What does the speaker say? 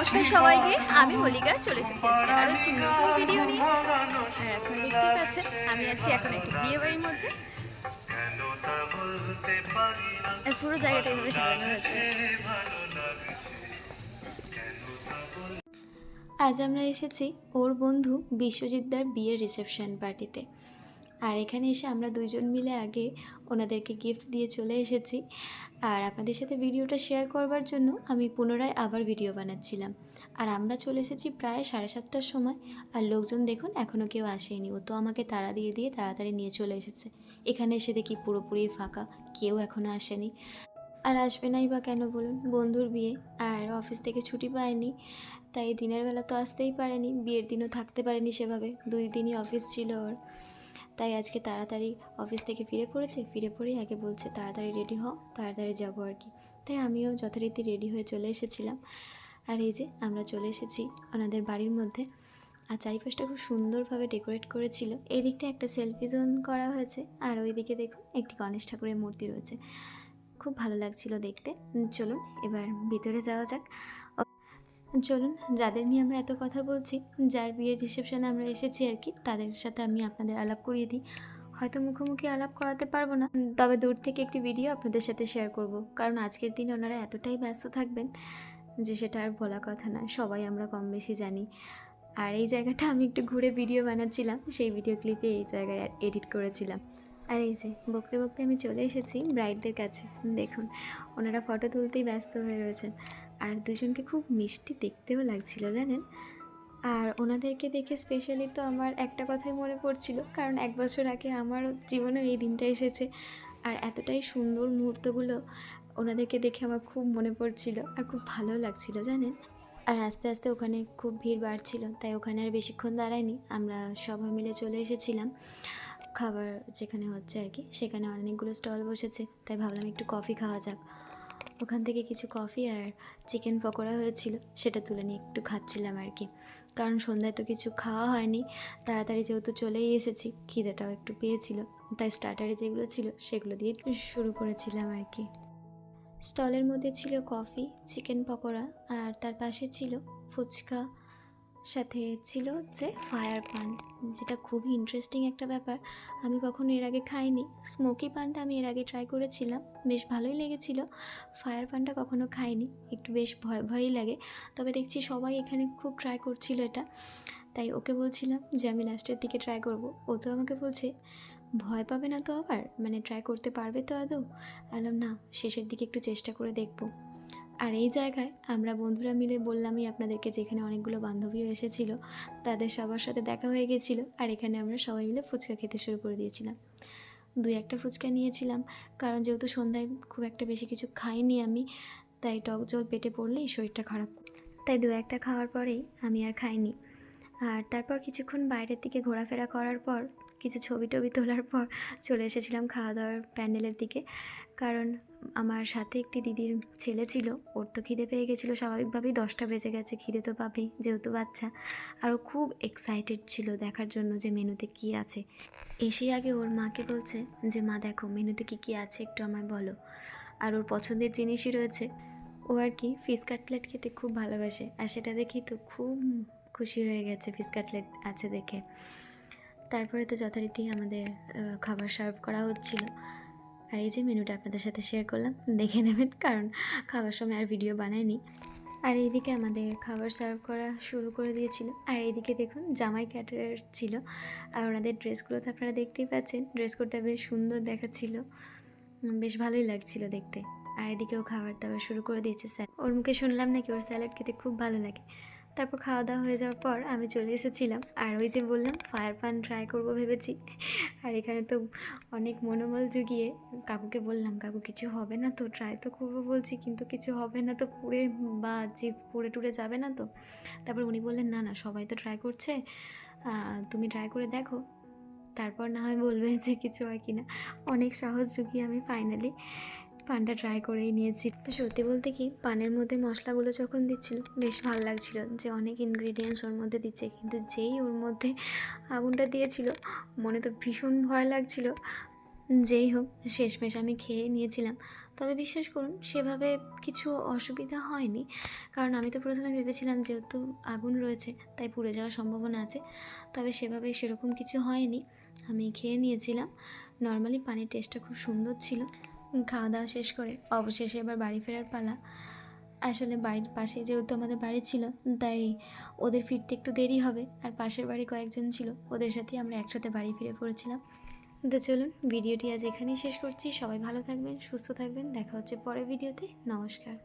নমস্কার সবাইকে, আমি মল্লিকা, চলে এসেছি আজকে আরও একটি নতুন ভিডিও নিয়ে। আর আপনারা দেখতে পাচ্ছেন, আমি আছি এখন একটি বিয়ে বাড়ির মধ্যে। আর পুরো জায়গাটা এভাবে সাজানো হয়েছে। আজ আমরা এসেছি ওর বন্ধু বিশ্বজিৎদার বিয়ের রিসেপশন পার্টিতে আর এখানে এসে আমরা দুইজন মিলে আগে ওনাদেরকে গিফট দিয়ে চলে এসেছি। আর আপনাদের সাথে ভিডিওটা শেয়ার করবার জন্য আমি পুনরায় আবার ভিডিও বানাচ্ছিলাম। আর আমরা চলে এসেছি প্রায় সাড়ে সাতটার সময়। আর লোকজন দেখুন এখনও কেউ আসেনি। ও তো আমাকে তাড়া দিয়ে দিয়ে তাড়াতাড়ি নিয়ে চলে এসেছে। এখানে এসে দেখি পুরোপুরি ফাঁকা, কেউ এখনও আসেনি। আর আসবে নাই বা কেন বলুন? বন্ধুর বিয়ে। আর অফিস থেকে ছুটি পায়নি, তাই দিনের বেলা তো আসতেই পারেনি। বিয়ের দিনও থাকতে পারেনি সেভাবে। দুই দিনই অফিস ছিল ওর। তাই আজকে তাড়াতাড়ি অফিস থেকে ফিরে পড়েছে। ফিরে পড়েই আগে বলছে, তাড়াতাড়ি রেডি হও, তাড়াতাড়ি যাব আর কি। তাই আমিও যথারীতি রেডি হয়ে চলে এসেছিলাম। আর এই যে আমরা চলে এসেছি ওনাদের বাড়ির মধ্যে। আর চারিপাশটা খুব সুন্দরভাবে ডেকোরেট করেছিল। এই দিকটা একটা সেলফি জোন করা হয়েছে। আর ওই দিকে দেখুন, একটি গণেশ ঠাকুরের মূর্তি রয়েছে। খুব ভালো লাগছিল দেখতে। চলুন, এবার ভিতরে যাওয়া যাক। চলুন, যাদের নিয়ে আমরা এত কথা বলছি, যার বিয়ের রিসেপশনে আমরা এসেছি আর কি, তাদের সাথে আমি আপনাদের আলাপ করিয়ে দিই। হয়তো মুখোমুখি আলাপ করাতে পারব না, তবে দূর থেকে একটি ভিডিও আপনাদের সাথে শেয়ার করব। কারণ আজকের দিনে ওনারা এতটাই ব্যস্ত থাকবেন যে সেটা আর বলা কথা না, সবাই আমরা কম বেশি জানি। আর এই জায়গাটা আমি একটু ঘুরে ভিডিও বানাচ্ছিলাম, সেই ভিডিও ক্লিপে এই জায়গায় এডিট করেছিলাম। আর এই যে, বকতে বকতে আমি চলে এসেছি ব্রাইডদের কাছে। দেখুন, ওনারা ফটো তুলতেই ব্যস্ত হয়ে রয়েছেন। আর দুজনকে খুব মিষ্টি দেখতেও লাগছিল, জানেন? আর ওনাদেরকে দেখে স্পেশালি তো আমার একটা কথাই মনে পড়ছিল, কারণ এক বছর আগে আমার জীবনেও এই দিনটা এসেছে। আর এতটাই সুন্দর মুহূর্তগুলো ওনাদেরকে দেখে আমার খুব মনে পড়ছিল আর খুব ভালো লাগছিল, জানেন? আর আস্তে আস্তে ওখানে খুব ভিড় বাড়ছিল, তাই ওখানে আর বেশিক্ষণ দাঁড়ায়নি। আমরা সবাই মিলে চলে এসেছিলাম। খাবার যেখানে হচ্ছে আর কি, সেখানে অনেকগুলো স্টল বসেছে, তাই ভাবলাম একটু কফি খাওয়া যাক। ওখান থেকে কিছু কফি আর চিকেন পকোড়া হয়েছিল, সেটা তুলে নিয়ে একটু খাচ্ছিলাম আর কি। কারণ সন্ধ্যায় তো কিছু খাওয়া হয়নি, তাড়াতাড়ি যেহেতু চলেই এসেছি, খিদেটাও একটু পেয়েছিল। তাই স্টার্টারে যেগুলো ছিল, সেগুলো দিয়ে শুরু করেছিলাম আর কি। স্টলের মধ্যে ছিল কফি, চিকেন পকোড়া আর তার পাশে ছিল ফুচকা সাথে ছিল হচ্ছে ফায়ার পান যেটা খুবই ইন্টারেস্টিং একটা ব্যাপার। আমি কখনো এর আগে খাইনি। স্মোকি পানটা আমি এর আগে ট্রাই করেছিলাম, বেশ ভালোই লেগেছিল। ফায়ার পানটা কখনো খাইনি, একটু বেশ ভয়, ভয়ই লাগে। তবে দেখছি সবাই এখানে খুব ট্রাই করছিল এটা। তাই ওকে বলছিলাম যে, আমি লাস্টের দিকে ট্রাই করব। ও তো আমাকে বলছে, ভয় পাবে না তো আবার? মানে ট্রাই করতে পারবে তো আদৌ? বললাম, না, শেষের দিকে একটু চেষ্টা করে দেখব। আর এই জায়গায় আমরা বন্ধুরা মিলে বললামই আপনাদেরকে যেখানে অনেকগুলো বান্ধবীও এসেছিল, তাদের সবার সাথে দেখা হয়ে গেছিল আর এখানে আমরা সবাই মিলে ফুচকা খেতে শুরু করে দিয়েছিলাম। দুই একটা ফুচকা নিয়েছিলাম, কারণ যেহেতু সন্ধ্যায় খুব একটা বেশি কিছু খাইনি আমি, তাই টক জল পেটে পড়লেই শরীরটা খারাপ। তাই দু একটা খাওয়ার পরেই আমি আর খাইনি। আর তারপর কিছুক্ষণ বাইরের দিকে ঘোরাফেরা করার পর কিছু ছবি টবি তোলার পর চলে এসেছিলাম খাওয়া দাওয়ার প্যান্ডেলের দিকে। কারণ আমার সাথে একটি দিদির ছেলে ছিল, ওর তো খিদে পেয়ে গেছিল স্বাভাবিকভাবেই দশটা বেজে গেছে, খিদে তো পাবেই যেহেতু বাচ্চা। আর ও খুব এক্সাইটেড ছিল দেখার জন্য যে মেনুতে কী আছে। এসে আগে ওর মাকে বলছে যে, মা, দেখো, মেনুতে কী কী আছে একটু আমায় বলো। আর ওর পছন্দের জিনিসই রয়েছে। ও আর কি ফিস কাটলেট খেতে খুব ভালোবাসে। আর সেটা দেখেই তো খুব খুশি হয়ে গেছে ফিস কাটলেট আছে দেখে। তারপরে তো যথারীতি আমাদের খাবার সার্ভ করা হচ্ছিল। আর এই যে মেনুটা আপনাদের সাথে শেয়ার করলাম, দেখে নেবেন, কারণ খাবার সময় আর ভিডিও বানায়নি আর এইদিকে আমাদের খাবার সার্ভ করা শুরু করে দিয়েছিল। আর এইদিকে দেখুন, জামাই ক্যাটার ছিল। আর ওনাদের ড্রেসগুলো তো আপনারা দেখতেই পাচ্ছেন। ড্রেস কোডটা বেশ সুন্দর দেখাচ্ছিল। বেশ ভালোই লাগছিল দেখতে। আর এদিকেও খাবার দাবার শুরু করে দিয়েছে স্যার। ওর মুখে শুনলাম নাকি ওর স্যালাড খেতে খুব ভালো লাগে। তারপর খাওয়া দাওয়া হয়ে যাওয়ার পর আমি চলে এসেছিলাম। আর ওই যে বললাম ফায়ার পান ট্রাই করব ভেবেছি। আর এখানে তো অনেক মনোবল জুগিয়ে কাকুকে বললাম, কাকু, কিছু হবে না তো? ট্রাই তো করব বলছি, কিন্তু কিছু হবে না তো? পুড়ে বা যে পুড়ে টুড়ে যাবে না তো? তারপর উনি বললেন, না না, সবাই তো ট্রাই করছে। তুমি ট্রাই করে দেখো। তারপর না হয় বলবে যে কিছু হয় কি না অনেক সাহস জুগিয়ে আমি ফাইনালি পানটা ট্রাই করেই নিয়েছি। তো সত্যি বলতে কি, পানের মধ্যে মশলাগুলো যখন দিচ্ছিল, বেশ ভালো লাগছিল যে অনেক ইনগ্রিডিয়েন্টস ওর মধ্যে দিচ্ছে। কিন্তু যেই ওর মধ্যে আগুনটা দিয়েছিল, মনে তো ভীষণ ভয় লাগছিল। যেই হোক, শেষমেশ আমি খেয়ে নিয়েছিলাম। তবে বিশ্বাস করুন, সেভাবে কিছু অসুবিধা হয়নি। কারণ আমি তো প্রথমে ভেবেছিলাম যেহেতু আগুন রয়েছে, তাই পুড়ে যাওয়ার সম্ভাবনা আছে। তবে সেভাবে সেরকম কিছু হয়নি। আমি খেয়ে নিয়েছিলাম। নর্মালি পানির টেস্টটা খুব সুন্দর ছিল। খাওয়া দাওয়া শেষ করে অবশেষে এবার বাড়ি ফেরার পালা। আসলে বাড়ির পাশে যেহেতু আমাদের বাড়ি ছিল, তাই ওদের ফিরতে একটু দেরি হবে। আর পাশের বাড়ি কয়েকজন ছিল, ওদের সাথে আমরা একসাথে বাড়ি ফিরে পড়েছিলাম। তো চলুন, ভিডিওটি আজ এখানেই শেষ করছি। সবাই ভালো থাকবেন, সুস্থ থাকবেন। দেখা হচ্ছে পরের ভিডিওতে। নমস্কার।